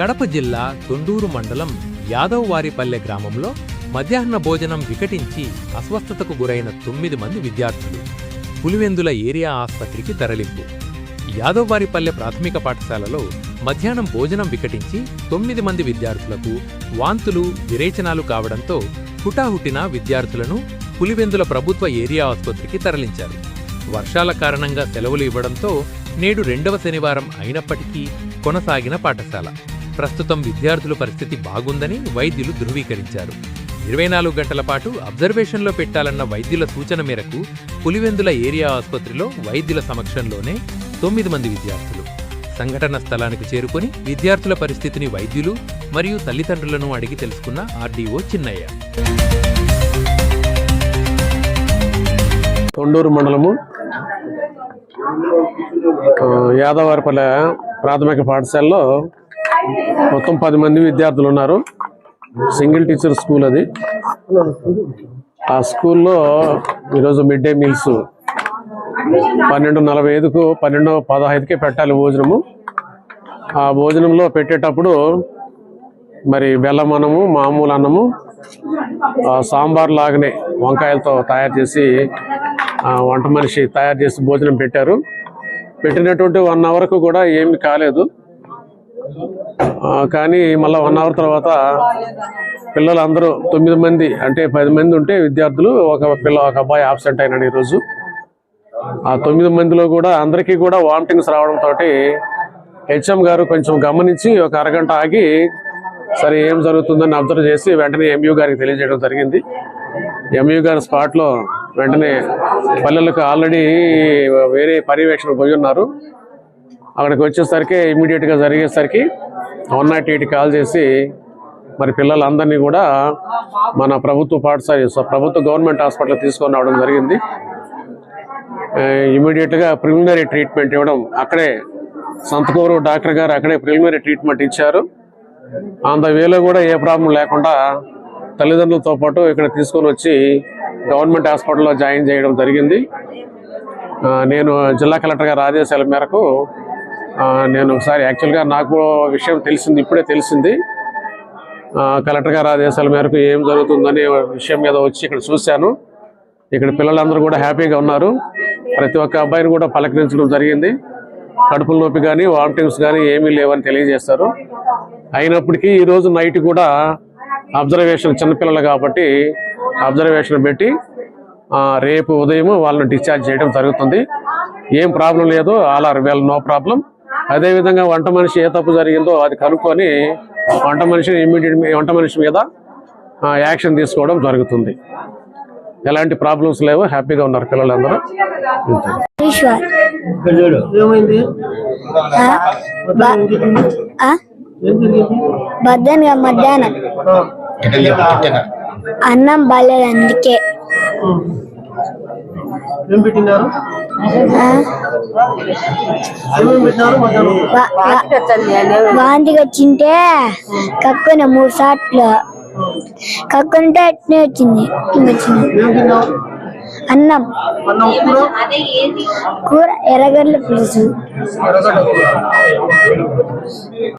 కడప జిల్లా తొండూరు మండలం యాదవ్వారిపల్లె గ్రామంలో మధ్యాహ్న భోజనం వికటించి అస్వస్థతకు గురైన తొమ్మిది మంది విద్యార్థులు పులివెందుల ఏరియా ఆసుపత్రికి తరలింపు. యాదవ్వారిపల్లె ప్రాథమిక పాఠశాలలో మధ్యాహ్నం భోజనం వికటించి తొమ్మిది మంది విద్యార్థులకు వాంతులు విరేచనాలు కావడంతో హుటాహుటిన విద్యార్థులను పులివెందుల ప్రభుత్వ ఏరియా ఆసుపత్రికి తరలించారు. వర్షాల కారణంగా సెలవులు ఇవ్వడంతో నేడు రెండవ శనివారం అయినప్పటికీ కొనసాగిన పాఠశాల. ప్రస్తుతం విద్యార్థుల పరిస్థితి బాగుందని వైద్యులు ధృవీకరించారు. ఇరవై నాలుగు గంటల పాటు అబ్జర్వేషన్లో పెట్టాలన్న వైద్యుల సూచన మేరకు పులివెందుల ఏరియా ఆసుపత్రిలో వైద్యుల సమక్షంలోనే తొమ్మిది మంది విద్యార్థులు. సంఘటన స్థలానికి చేరుకొని విద్యార్థుల పరిస్థితిని వైద్యులు మరియు తల్లిదండ్రులను అడిగి తెలుసుకున్న ఆర్డీఓ చిన్నయ్య. తొండూరు మండలము యాదవారిపల్లె ప్రాథమిక పాఠశాలలో మొత్తం పది మంది విద్యార్థులు ఉన్నారు. సింగిల్ టీచర్ స్కూల్ అది. ఆ స్కూల్లో ఈరోజు మిడ్ డే మీల్స్ పన్నెండు నలభై ఐదుకు పన్నెండు పదహైదుకే పెట్టాలి భోజనము. ఆ భోజనంలో పెట్టేటప్పుడు మరి బెల్లం అన్నము మామూలు అన్నము సాంబార్ లాగానే వంకాయలతో తయారు చేసి వంట మనిషి తయారు చేసి భోజనం పెట్టారు. పెట్టినటువంటి వన్ అవర్కు కూడా ఏమి కాలేదు. కానీ మళ్ళీ వన్ అవర్ తర్వాత పిల్లలు అందరూ తొమ్మిది మంది అంటే పది మంది ఉంటే విద్యార్థులు ఒక పిల్ల ఒక అబ్బాయి ఆబ్సెంట్ అయినాడు ఈరోజు. ఆ తొమ్మిది మందిలో కూడా అందరికీ కూడా వామిటింగ్స్ రావడంతో హెచ్ఎం గారు కొంచెం గమనించి ఒక అరగంట ఆగి సరే ఏం జరుగుతుందని అబ్జర్వ్ చేసి వెంటనే ఎంయూ గారికి తెలియజేయడం జరిగింది. ఎంయూ గారు స్పాట్లో వెంటనే పల్లెలకు ఆల్రెడీ వేరే పర్యవేక్షణ పోయి ఉన్నారు. అక్కడికి వచ్చేసరికి ఇమీడియట్గా జరిగేసరికి వన్ నాట్ ఎయిట్ కాల్ చేసి మరి పిల్లలందరినీ కూడా మన ప్రభుత్వ పాఠశాల సో ప్రభుత్వ గవర్నమెంట్ హాస్పిటల్ తీసుకొని రావడం జరిగింది. ఇమీడియట్గా ప్రిలిమినరీ ట్రీట్మెంట్ ఇవ్వడం అక్కడే సంతకూరు డాక్టర్ గారు అక్కడే ప్రిలిమినరీ ట్రీట్మెంట్ ఇచ్చారు. ఆన్ ద వేలో కూడా ఏ ప్రాబ్లం లేకుండా తల్లిదండ్రులతో పాటు ఇక్కడ తీసుకొని వచ్చి గవర్నమెంట్ హాస్పిటల్లో జాయిన్ చేయడం జరిగింది. నేను జిల్లా కలెక్టర్ గారి ఆదేశాల మేరకు నేను ఒకసారి యాక్చువల్గా నాకు విషయం తెలిసింది ఇప్పుడే తెలిసింది. కలెక్టర్ గారి ఆదేశాల మేరకు ఏం జరుగుతుందనే విషయం మీద వచ్చి ఇక్కడ చూశాను. ఇక్కడ పిల్లలందరూ కూడా హ్యాపీగా ఉన్నారు. ప్రతి ఒక్క అబ్బాయిని కూడా పలకరించడం జరిగింది. కడుపుల నొప్పి కానీ వామిటింగ్స్ కానీ ఏమీ లేవని తెలియజేస్తారు అయినప్పటికీ ఈరోజు నైట్ కూడా అబ్జర్వేషన్ చిన్నపిల్లలు కాబట్టి అబ్జర్వేషన్ పెట్టి రేపు ఉదయం వాళ్ళని డిశ్చార్జ్ చేయడం జరుగుతుంది. ఏం ప్రాబ్లం లేదు all are well no problem అదేవిధంగా వంట మనిషి ఏ తప్పు జరిగిందో అది కనుక్కొని వంట మనిషి ఇమ్మీడియట్ వంట మనిషి మీద యాక్షన్ తీసుకోవడం జరుగుతుంది. ఎలాంటి ప్రాబ్లమ్స్ లేవు. హ్యాపీగా ఉన్నారు పిల్లలందరూ. బద్దన్గా మధ్యాహ్నం అన్నం బాలేదు అందుకే. ఏం పెట్టినారు? వాంతికి వచ్చింటే కక్కున మూడు సార్లు కక్కుంటే అట్నే వచ్చింది. వచ్చింది. అన్నం. కూర? ఎర్రగడ్డల పులుసు.